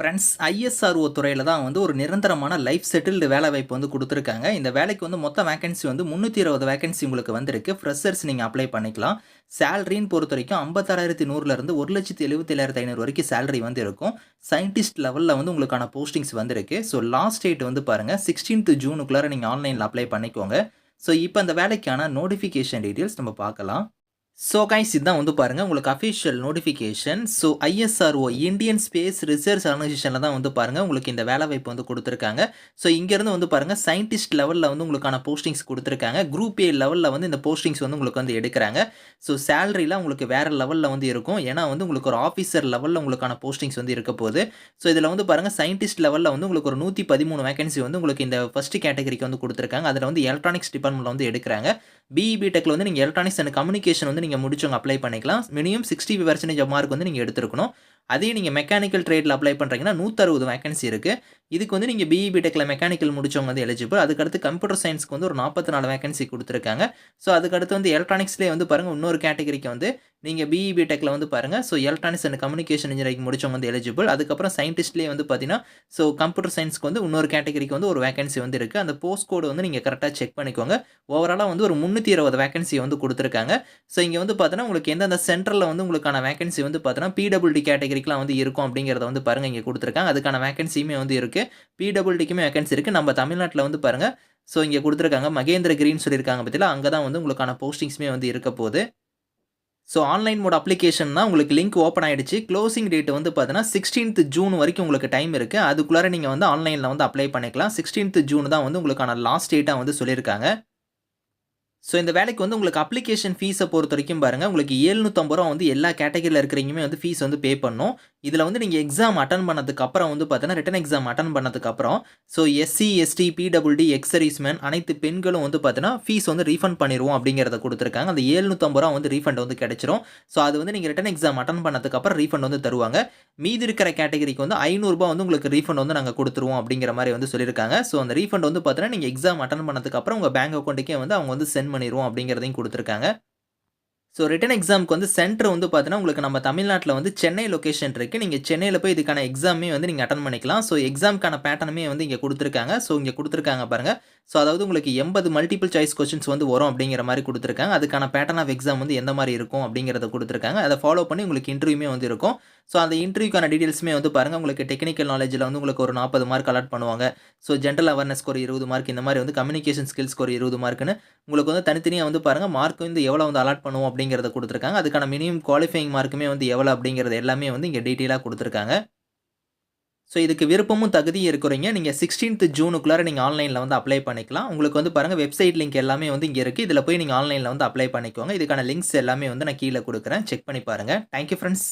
Friends ISRO துறையில் தான் வந்து ஒரு நிரந்தரமான லைஃப் செட்டில்டு வேலை வாய்ப்பு வந்து கொடுத்துருக்காங்க. இந்த வேலைக்கு வந்து மொத்த வேகன்சி வந்து முந்நூற்றி இருபது வேகன்சி உங்களுக்கு வந்திருக்கு. ஃப்ரெஷர்ஸ் நீங்கள் அப்ளை பண்ணிக்கலாம். சேலரின்னு பொறுத்த வரைக்கும் ஐம்பத்தாறாயிரத்தி நூறுலேருந்து ஒரு லட்சத்தி எழுபத்தேழாயிரத்தி ஐநூறு வரைக்கும் சேலரி வந்து இருக்கும். சயின்டிஸ்ட் லெவலில் வந்து உங்களுக்கான போஸ்டிங்ஸ் வந்திருக்கு. ஸோ லாஸ்ட் டேட் வந்து பாருங்கள் சிக்ஸ்டீன்த் ஜூனுக்குள்ளார நீங்கள் ஆன்லைனில் அப்ளை பண்ணிக்கோங்க. ஸோ இப்போ அந்த வேலைக்கான நோட்டிஃபிகேஷன் டீட்டெயில்ஸ் நம்ம பார்க்கலாம். ஸோ கைஸ் இதுதான் வந்து பாருங்கள் உங்களுக்கு official notification so ISRO Indian space research ஆர்கனைசேஷனில் தான் வந்து பாருங்கள் உங்களுக்கு இந்த வேலை வாய்ப்பு வந்து கொடுத்துருக்காங்க. ஸோ இங்கேருந்து வந்து பாருங்கள் சயின்டிஸ்ட் லெவலில் வந்து உங்களுக்கான போஸ்டிங்ஸ் கொடுத்துருக்காங்க. குரூப் ஏ லெவலில் வந்து இந்த போஸ்டிங்ஸ் வந்து உங்களுக்கு வந்து எடுக்கிறாங்க. ஸோ சேலரிலாம் உங்களுக்கு வேறு லெவலில் வந்து இருக்கும். ஏன்னா வந்து உங்களுக்கு ஒரு ஆஃபீஸர் லெவலில் உங்களுக்கான போஸ்டிங்ஸ் வந்து இருக்க போகுது. ஸோ இதில் வந்து பாருங்கள் சயின்டிஸ்ட் லெவலில் வந்து உங்களுக்கு ஒரு நூற்றி பதிமூணு வேகன்சி வந்து உங்களுக்கு இந்த ஃபஸ்ட் கேட்டகரிக்கு வந்து கொடுத்துருக்காங்க. அதில் வந்து எலக்ட்ரானிக்ஸ் டிபார்ட்மெண்ட்டில் வந்து எடுக்கிறாங்க. பிஇபி டெக்கில் வந்து நீங்கள் எலக்ட்ரானிக்ஸ் அண்ட் கம்யூனிகேஷன் வந்து நீங்கள் முடிச்சவங்க அப்ளை பண்ணிக்கலாம். மினிமம் சிக்ஸ்டி பர்சன்டேஜ் மார்க் வந்து நீங்கள் எடுத்துருக்கணும். அதே நீங்கள் மெக்கானிக்கல் ட்ரேடில் அப்ளை பண்ணுறீங்கன்னா நூற்றறுபது வேகன்சி இருக்குது இதுக்கு வந்து நீங்கள் பிஇபி டெக்கில் மெக்கானிக்கல் முடிச்சவங்க வந்து எலிஜிபிள் அதுக்கடுத்து கம்ப்யூட்டர் சயின்ஸ்க்கு வந்து ஒரு நாற்பத்தி நாலு வேகன்சி கொடுத்துருக்காங்க. ஸோ அதுக்கடுத்து வந்து எலக்ட்ரானிக்ஸ்லேயே வந்து பாருங்கள் இன்னொரு கேட்டகரிக்கு வந்து நீங்கள் பிஇபி டெக்கில் வந்து பாருங்கள் so electronics and communication engineering முடிச்சவங்க வந்து எலிஜிபிள் அதுக்கப்புறம் சயின்டிஸ்ட்லேயே வந்து பார்த்தீங்கன்னா ஸோ கம்ப்யூட்டர் சயின்ஸ்க்கு வந்து இன்னொரு கேட்டகரிக்கு வந்து ஒரு வேகன்சி வந்து இருக்குது அந்த போஸ்ட் கோடு வந்து நீங்கள் கரெக்டாக செக் பண்ணிக்கோங்க. ஓவராலாக வந்து ஒரு முந்நூற்றி இருபது வேகன்சி வந்து கொடுத்துருக்காங்க. ஸோ இங்கே வந்து பார்த்தீங்கன்னா உங்களுக்கு எந்தெந்த சென்டரில் வந்து உங்களுக்கான வேகன்சி வந்து பார்த்தீங்கன்னா பிடபிள்டி டிகிரிக்கெலாம் வந்து இருக்கும் அப்படிங்கிறத வந்து பாருங்கள் இங்கே கொடுத்துருக்காங்க. அதுக்கான வேகன்சியுமே வந்து இருக்குது பிடபிள்டிக்குமே வேகன்சி இருக்குது நம்ம தமிழ்நாட்டில் வந்து பாருங்கள் ஸோ இங்கே கொடுத்துருக்காங்க. மகேந்திர கிரீன் சொல்லியிருக்காங்க பற்றியில் அங்கே தான் வந்து உங்களுக்கான போஸ்டிங்ஸுமே வந்து இருக்க போகுது. ஸோ ஆன்லைன் மோட் அப்ளிகேஷன் தான் உங்களுக்கு லிங்க் ஓப்பன் ஆகிடுச்சு க்ளோசிங் டேட் வந்து பார்த்தீங்கன்னா சிக்ஸ்டீன்த் ஜூன் வரைக்கும் உங்களுக்கு டைம் இருக்குது அதுக்குள்ளார நீங்கள் வந்து ஆன்லைனில் வந்து அப்ளை பண்ணிக்கலாம். சிக்ஸ்டீன்த் ஜூன் தான் வந்து உங்களுக்கான லாஸ்ட் டேட்டாக வந்து சொல்லியிருக்காங்க. ஸோ இந்த வேலைக்கு வந்து உங்களுக்கு அப்ளிகேஷன் ஃபீஸை பொறுத்த வரைக்கும் பாருங்கள் உங்களுக்கு ஏழ்நூற்றம்பது ரூபா வந்து எல்லா கேட்டகரியில் இருக்கிறீங்களுமே வந்து ஃபீஸ் வந்து பே பண்ணும். இதில் வந்து நீங்கள் எக்ஸாம் அட்டன் பண்ணதுக்கு அப்புறம் வந்து பார்த்தீங்கன்னா ரிட்டன் எக்ஸாம் அட்டன் பண்ணதுக்கு அப்புறம் so SC ST PWD exserviceman அனைத்து பெண்களும் வந்து பார்த்தீங்கன்னா ஃபீஸ் வந்து ரீஃபண்ட் பண்ணிடுவோம் அப்படிங்கிறத கொடுத்துருக்காங்க. அந்த ஏழ்நூற்றம்பது ரூபா வந்து ரீஃபண்ட் வந்து கிடைச்சிரும். ஸோ அது வந்து நீங்கள் ரிட்டன் எக்ஸாம் அட்டன் பண்ணதுக்கு அப்புறம் ரீஃபண்ட் வந்து தருவாங்க. மீதி இருக்கிற கேட்டகரிக்கு வந்து ஐநூறுரூபா வந்து உங்களுக்கு ரீஃபண்ட் வந்து நாங்கள் கொடுத்துருவோம் அப்படிங்கிற மாதிரி வந்து சொல்லியிருக்காங்க. ஸோ அந்த ரீஃபண்ட் வந்து பார்த்தீங்கன்னா நீங்கள் எக்ஸாம் அட்டன் பண்ணதுக்கு அப்புறம் உங்கள் பேங்க் அக்கௌண்ட்டுக்கே வந்து அவங்க வந்து சென்ட் பண்ணிடுவோம் அப்படிங்கிறதையும் கொடுத்துருக்காங்க. ஸோ ரிட்டன் எக்ஸாமுக்கு வந்து சென்டர் வந்து பார்த்தீங்கன்னா உங்களுக்கு நம்ம தமிழ்நாட்டில் வந்து சென்னை லொக்கேஷன் இருக்குது நீங்கள் சென்னையில் போய் இதுக்கான எக்ஸாமே வந்து நீங்கள் அட்டன் பண்ணிக்கலாம். ஸோ எக்ஸாமுக்கான பேட்டர்னுமே வந்து இங்கே கொடுத்துருக்காங்க. ஸோ இங்கே கொடுத்துருக்காங்க பாருங்கள் ஸோ அதாவது உங்களுக்கு எண்பது மல்டிபிள் சாய்ஸ் கொஸ்டின்ஸ் வந்து வரும் அப்படிங்கிற மாதிரி கொடுத்துருக்காங்க. அதுக்கான பேட்டர்ன் ஆஃப் எக்ஸாம் வந்து எந்த மாதிரி இருக்கும் அப்படிங்கிறத கொடுத்துருக்காங்க. அதை ஃபாலோ பண்ணி உங்களுக்கு இன்டர்வியூமே வந்து இருக்கும். ஸோ அந்த இன்டர்வியூக்கான டீட்டெயில்ஸுமே வந்து பாருங்கள் உங்களுக்கு டெக்னிக்கல் நாலேஜில் வந்து உங்களுக்கு ஒரு நாற்பது மார்க் அலாட் பண்ணுவாங்க. ஸோ ஜென்ரல் அவேர்னஸ்க்கு ஒரு இருபது மார்க் இந்த மாதிரி வந்து கம்யூனிகேஷன் ஸ்கில்ஸ்க்கு ஒரு இருபது மார்க்குன்னு உங்களுக்கு வந்து தனித்தனியாக வந்து பாருங்கள் மார்க் வந்து எவ்வளோ வந்து அலாட் பண்ணுவோம் அப்படிங்கிறத கொடுத்துருக்காங்க. அதுக்கான மினிமம் குவாலிஃபைங் மார்க்குமே வந்து எவ்வளோ அப்படிங்கிறது எல்லாமே வந்து இங்கே டீட்டெயிலாக கொடுத்துருக்காங்க. ஸோ இதுக்கு விருப்பமும் தகுதியும் இருக்கிறீங்க. நீங்கள் சிக்ஸ்டீன்த் ஜூனுக்குள்ளார நீங்கள் ஆன்லைனில் வந்து அப்ளை பண்ணிக்கலாம். உங்களுக்கு வந்து பாருங்கள் வெப்சைட் லிங்க் எல்லாமே வந்து இங்கே இருக்குது இதில் போய் நீங்கள் ஆன்லைனில் வந்து அப்ளை பண்ணிக்கோங்க. இதுக்கான லிங்க்ஸ் எல்லாமே வந்து நான் கீழே கொடுக்குறேன். செக் பண்ணி பாருங்கள் தேங்க்யூ ஃப்ரெண்ட்ஸ்